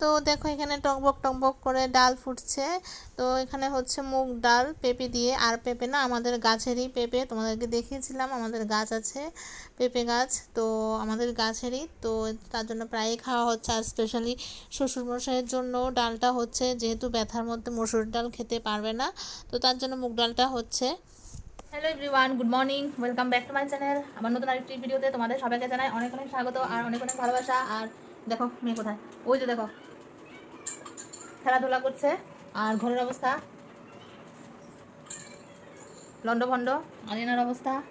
তো দেখো এখানে টকবক টকবক করে ডাল ফুটছে। তো এখানে হচ্ছে মুগ ডাল, পেঁপে দিয়ে। আর পেঁপে না আমাদের গাছেরই পেঁপে, তোমাদেরকে দেখিয়েছিলাম, আমাদের গাছ আছে পেঁপে গাছ। তো আমাদের গাছেরই, তো তার জন্য প্রায়ই খাওয়া হচ্ছে। আর স্পেশালি শ্বশুরমশাইয়ের জন্য ডালটা হচ্ছে, যেহেতু ব্যথার মধ্যে মসুর ডাল খেতে পারবে না, তো তার জন্য মুগ ডালটা হচ্ছে। Hello everyone good morning welcome back to my channel আমার নতুন আরেকটি ভিডিওতে তোমাদের সবাইকে জানাই অনেক অনেক স্বাগত আর অনেক অনেক ভালোবাসা। আর দেখো মেয়ে কোথায়? ওই যে দেখো। খেলাধুলা করছে। আর ঘরের অবস্থা? লন্ড ভন্ড আলিনার অবস্থা?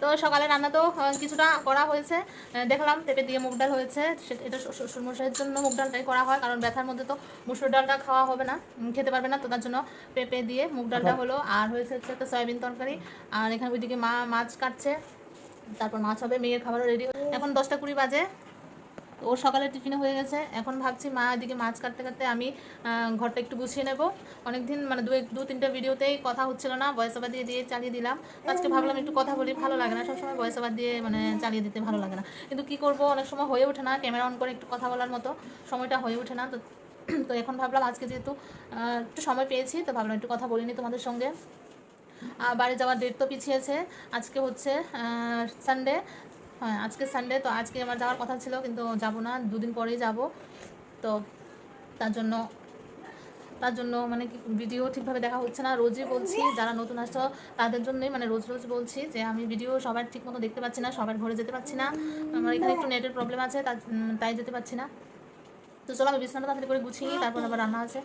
তো সকালে রান্না তো কিছুটা করা হয়েছে। দেখলাম পেঁপে দিয়ে মুগ ডাল হয়েছে। এটা শ্বশুর- শ্বশুরমশাইয়ের জন্য মুগ ডালটাই করা হয় কারণ ব্যথার মধ্যে তো মুসুর ডালটা খাওয়া হবে না খেতে পারবে না তো তার জন্য পেঁপে দিয়ে মুগ ডালটা হলো। আর হয়েছে হচ্ছে একটা সয়াবিন তরকারি। আর এখানে ওইদিকে মা মাছ কাটছে। তারপর মাছ হবে, মেয়ের খাবারও রেডি এখন দশটা কুড়ি বাজে। ওর সকালে টিফিনে হয়ে গেছে। এখন ভাবছি মা এদিকে মাছ কাটতে কাটতে আমি ঘরটা একটু গুছিয়ে নেব। অনেকদিন মানে দু দু তিনটে ভিডিওতেই কথা হচ্ছিল না ভয়েস ওভার দিয়ে দিয়ে চালিয়ে দিলাম। আজকে ভাবলাম একটু কথা বলি, ভালো লাগে না। সবসময় ভয়েস ওভার দিয়ে মানে চালিয়ে দিতে ভালো লাগে না। কিন্তু কি করব, অনেক সময় হয়ে ওঠে না ক্যামেরা অন করে একটু কথা বলার মতো সময়টা হয়ে ওঠে না। তো তো এখন ভাবলাম আজকে যেহেতু একটু সময় পেয়েছি, তো ভাবলাম একটু কথা বলিনি তোমাদের সঙ্গে। বাড়ি যাওয়ার ডেট তো পিছিয়েছে। আজকে হচ্ছে সানডে হ্যাঁ আজকে সানডে তো আজকে আমার যাওয়ার কথা ছিল, কিন্তু যাব না, দুদিন পরেই যাব। তো তার জন্য তার জন্য মানে কি ভিডিও ঠিকভাবে দেখা হচ্ছে না। রোজই বলছি, যারা নতুন আসছো, তাদের জন্যই মানে রোজ রোজ বলছি যে, আমি ভিডিও সবার ঠিক মতো দেখতে পাচ্ছি না, সবার ঘরে যেতে পারছি না। আমার এখানে একটু নেটের প্রবলেম আছে তাই যেতে পারছি না। তো চলো, আমি বিছানাটা তাড়াতাড়ি করে গুছিয়ে নিই, তারপর আবার রান্না আছে।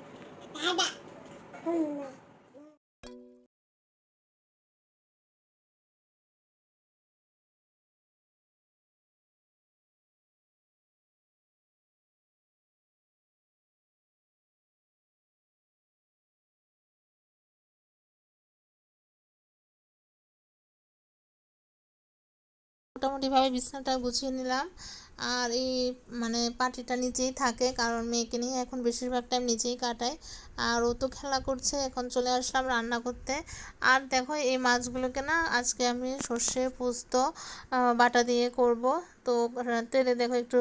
মোটামুটিভাবে বিছানাটা গুছিয়ে নিলাম। আর এই মানে পার্টিটা নিচেই থাকে, কারণ মেয়েকে নিয়ে এখন বেশিরভাগ টাইম নিচেই কাটাই আর ও তো খেলা করছে, এখন চলে আসলাম রান্না করতে। আর দেখো, এই মাছগুলোকে না আজকে আমি সর্ষে, পোস্ত বাটা দিয়ে করব। তো, তেলে দেখো একটু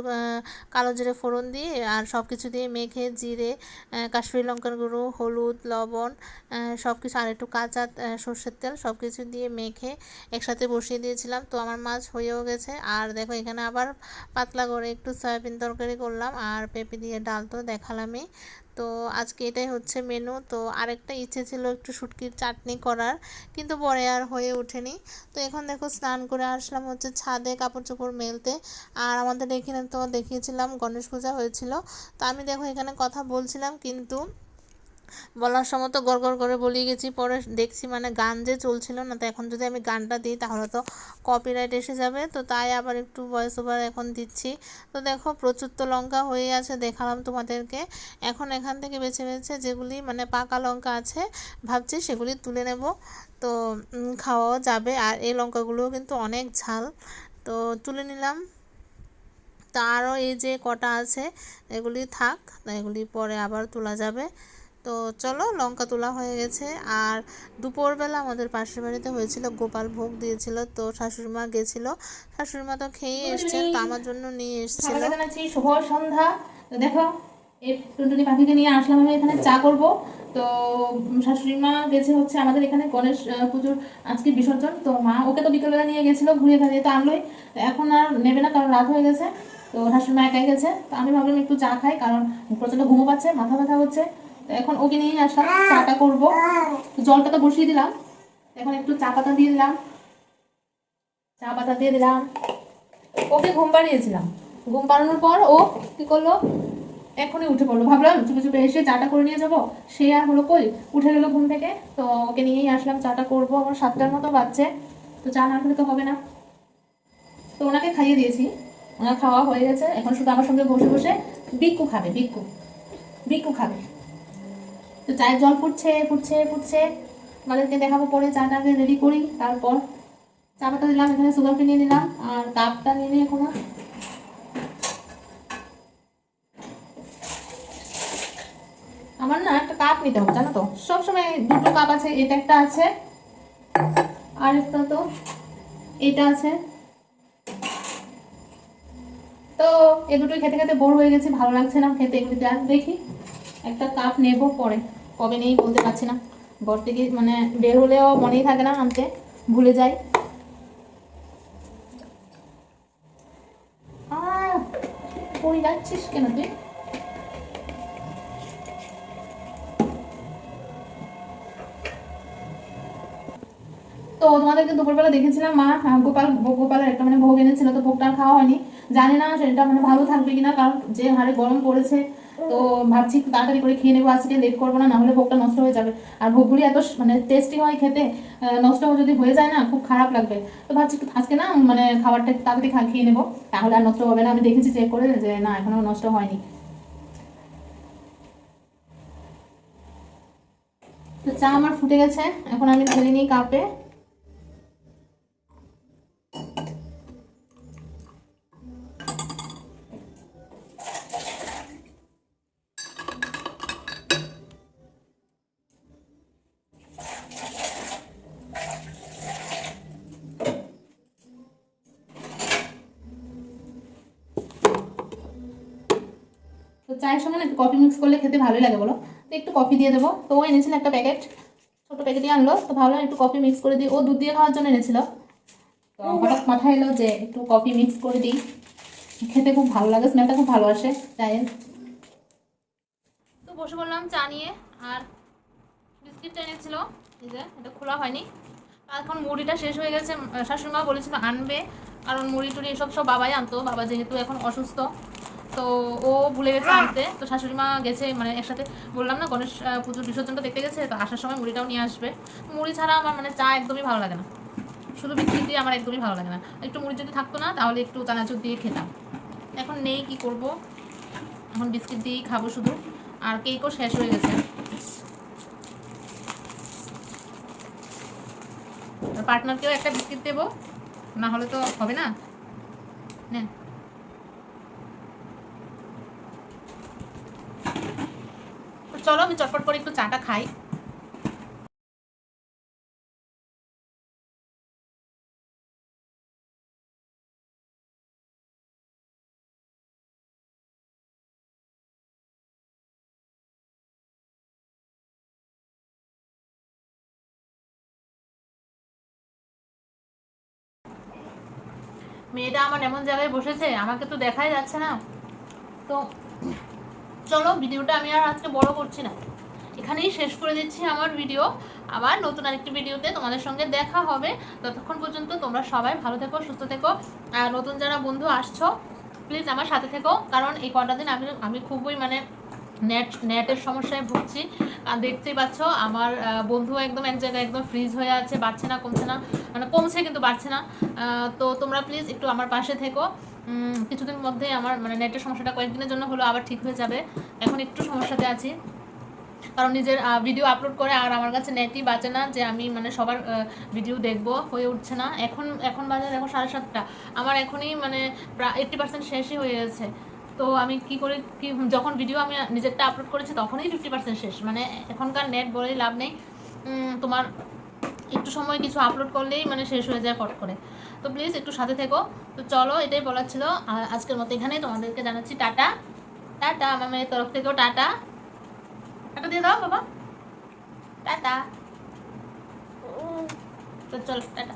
কালো জিরে ফোড়ন দিয়ে আর সব কিছু দিয়ে মেখে জিরে কাশ্মীরি লঙ্কার গুঁড়ো, হলুদ, লবণ সব কিছু আর একটু কাঁচা সর্ষের তেল সব কিছু দিয়ে মেখে একসাথে বসিয়ে দিয়েছিলাম। তো আমার মাছ হয়েও গেছে। আর দেখো, এখানে আবার পাতলা করে একটু সয়াবিন তরকারি করলাম আর পেঁপে দিয়ে ডাল তো দেখালামই। তো আজকে এটাই হচ্ছে মেনু তো আরেকটা ইচ্ছে ছিল একটু শুটকির চাটনি করার, কিন্তু পরে আর হয়ে ওঠেনি। তো এখন দেখো স্নান করে আসলাম হচ্ছে ছাদে কাপড় চোপড় মেলতে, আর আমাদের এখানে তো দেখিয়েছিলাম গণেশ পূজা হয়েছিল। তো আমি দেখো এখানে কথা বলছিলাম, কিন্তু বলার সময় তো গড় গড় করে বলিয়ে গেছি, পরে দেখছি মানে গান যে চলছিল না, তো এখন যদি আমি গানটা দিই তাহলে তো কপিরাইট এসে যাবে, তো তাই আবার একটু ভয়েস ওভার এখন দিচ্ছি। তো দেখো প্রচুর তো লঙ্কা হয়ে আছে, দেখালাম তোমাদেরকে। এখন এখান থেকে বেছে বেছে যেগুলি মানে পাকা লঙ্কা আছে, ভাবছি সেগুলি তুলে নেব। তো খাওয়াও যাবে, আর এই লঙ্কাগুলোও কিন্তু অনেক ঝাল। তো তুলে নিলাম। তা আরও এই যে কটা আছে, এগুলি থাক, এগুলি পরে আবার তোলা যাবে। তো চলো লঙ্কা তোলা হয়ে গেছে। আর দুপুরবেলা আমাদের পাশের বাড়িতে হয়েছিল গোপাল ভোগ দিয়েছিল তো শাশুড়িমা গেছিল। শাশুড়িমা তো খেয়ে এসছেন তো আমার জন্য নিয়ে এসেছিল। শুভ সন্ধ্যা। তো দেখো এই টুনটুনি পাখিকে নিয়ে আসলাম আমি এখানে চা করব। তো শাশুড়ি মা গেছে হচ্ছে আমাদের এখানে গণেশ পুজোর আজকে বিসর্জন। তো মা ওকে তো বিকেলবেলা নিয়ে গেছিল ঘুরিয়ে ঘাড়িয়ে তো আনলোই। এখন আর নেবে না কারণ রাত হয়ে গেছে। তো শাশুড়ি মা একাই গেছে। তো আমি ভাবলাম একটু চা খাই কারণ প্রচণ্ড ঘুমো পাচ্ছে মাথা ব্যথা হচ্ছে। এখন ওকে নিয়ে আসলাম, চাটা করব। জলটা তো বসিয়ে দিলাম। এখন একটু চা পাতা দিয়ে দিলাম। চা পাতা দিয়ে দিলাম। ওকে ঘুম পাড়িয়েছিলাম। ঘুম পাড়ানোর পর ও কি করল? এখনই উঠে পড়ল। ভাবলাম চুপে চুপে এসে চাটা করে নিয়ে যাব। সে আর হলো কই? উঠে গেলো ঘুম থেকে। তো ওকে নিয়েই আসলাম, চাটা করব। আমার সাতটার মতো বাজছে। তো চা না খেলে তো হবে না। তো ওনাকে খাইয়ে দিয়েছি। ওনার খাওয়া হয়ে গেছে। এখন শুধু আমার সঙ্গে বসে বসে বিক্কু খাবে বিক্কু বিক্কু খাবে। তো চায়ের জল ফুটছে ফুটছে ফুটছে। আমাদেরকে দেখাবো পরে চাটাকে রেডি করি, তারপর চা পাতা দিলাম, এখানে সুগারকে নিয়ে নিলাম, আর কাপটা নিয়ে নিই এখনও। আমার না একটা কাপ নিতে হবে, জানো তো? সবসময় দুটো কাপ আছে, এটা একটা আছে, আর একটা তো এটা আছে। তো এ দুটোই খেতে খেতে বোর হয়ে গেছে, ভালো লাগছে না খেতে এগুলি আর দেখি। একটা কাপ নেব পরে। কবে নেই বলতে পারছি না। ঘর থেকে মানে বের হলেও মনেই থাকে না আনতে। ভুলে যাই। কই যাচ্ছিস কেন তুই? তো তোমাদেরকে দুপুরবেলা দেখেছিলাম মা গোপাল গোপালের একটা মানে ভোগ এনেছিল, তো ভোগটা খাওয়া হয়নি। জানি না সেটা মানে ভালো থাকবে কিনা, কারণ যে হারে গরম পড়েছে তো ভাবছি তাড়াতাড়ি করে খেয়ে নেব, আজকে লেট করব না, নাহলে ভোগটা নষ্ট হয়ে যাবে। আর ভোগগুলি এত মানে টেস্টি হয় খেতে নষ্ট যদি হয়ে যায় না, খুব খারাপ লাগবে। তো ভাবছি আজকে না মানে খাবারটা তাড়াতাড়ি খা- খেয়ে নেব, তাহলে আর নষ্ট হবে না। আমি দেখেছি চেক করে যে না, এখনও নষ্ট হয়নি। তো চা আমার ফুটে গেছে, এখন আমি ঢেলে নিই কাপে। চায়ের সঙ্গে না একটু কফি মিক্স করলে খেতে ভালোই লাগে বলো। তো একটু কফি দিয়ে দেবো। তো ও এনেছিল একটা প্যাকেট ছোটো প্যাকেটই আনলো। তো ভাবলাম একটু কফি মিক্স করে দিই। ও দুধ দিয়ে খাওয়ার জন্য এনেছিল। তো হঠাৎ মাথায় এলো যে একটু কফি মিক্স করে দিই। খেতে খুব ভালো লাগে স্মেলটা খুব ভালো আসে। চায়ের তো বসে বললাম চা নিয়ে। আর বিস্কিটটা এনেছিল। এই যে এটা খোলা হয়নি। আর এখন মুড়িটা শেষ হয়ে গেছে। শাশুড়ি মা বলেছিল আনবে। কারণ মুড়ি টুড়ি এসব সব বাবাই আনতো। বাবা যেহেতু এখন অসুস্থ। তো ও ভুলে গেছে আনতে তো শাশুড়ি মা গেছে মানে একসাথে। বললাম না, গণেশ পুজোর বিসর্জনটা দেখতে গেছে, তো আসার সময় মুড়িটাও নিয়ে আসবে। মুড়ি ছাড়া আমার মানে চা একদমই ভালো লাগে না। শুধু বিস্কিট দিয়ে আমার একদমই ভালো লাগে না। একটু মুড়ি যদি থাকতো না, তাহলে একটু চানাচুর দিয়ে খেতাম। এখন নেই, কি করব? এখন বিস্কিট দিয়েই খাব শুধু। আর কেকও শেষ হয়ে গেছে। পার্টনারকেও একটা বিস্কিট দেবো। না হলে তো হবে না। নেন চলো, আমি চটপট করে একটু চাটা খাই। মেয়েটা আমার এমন জায়গায় বসেছে, আমাকে তো দেখাই যাচ্ছে না। তো চলো, ভিডিওটা আমি আর আজকে বড় করছি না। এখানেই শেষ করে দিচ্ছি আমার ভিডিও। আবার নতুন আরেকটি ভিডিওতে তোমাদের সঙ্গে দেখা হবে। ততক্ষণ পর্যন্ত তোমরা সবাই ভালো থেকো, সুস্থ থেকো। আর নতুন যারা বন্ধু আসছো প্লিজ আমার সাথে থেকো। কারণ এই কটা দিন আমি আমি খুবই মানে নেট নেটের সমস্যায় ভুগছি। আর দেখতেই পাচ্ছ, আমার বন্ধু একদম এক জায়গায় একদম ফ্রিজ হয়ে আছে, বাড়ছে না, কমছে না মানে কমছে কিন্তু বাড়ছে না। তো তোমরা প্লিজ একটু আমার পাশে থেকো। কিছুদিন মধ্যে আমার মানে নেটের সমস্যাটা কয়েকদিনের জন্য হলো, আবার ঠিক হয়ে যাবে। এখন একটু সমস্যাতে আছি। কারণ নিজের ভিডিও আপলোড করে আর আমার কাছে নেটই বাঁচে না যে আমি মানে সবার ভিডিও দেখব, হয়ে উঠছে না। এখন এখন বাজে দেখো সাড়ে সাতটা। আমার এখনই মানে প্রায় এইট্টি পার্সেন্ট শেষই হয়ে গেছে। তো আমি কি করে, কি, যখন ভিডিও আমি নিজেরটা আপলোড করেছি, তখনই ফিফটি পার্সেন্ট শেষ। মানে এখনকার নেট বলেই লাভ নেই। তোমার একটু সময় কিছু আপলোড করলেই মানে শেষ হয়ে যায় ফট করে। তো প্লিজ একটু সাথে থেকো। তো চলো, এটাই বলার ছিল। আজকের মতো এখানেই তোমাদেরকে জানাচ্ছি টাটা। টাটা, আমার মেয়ের তরফ থেকেও টাটা। টাটা দিয়ে দাও বাবা। টাটা। তো চলো, টাটা।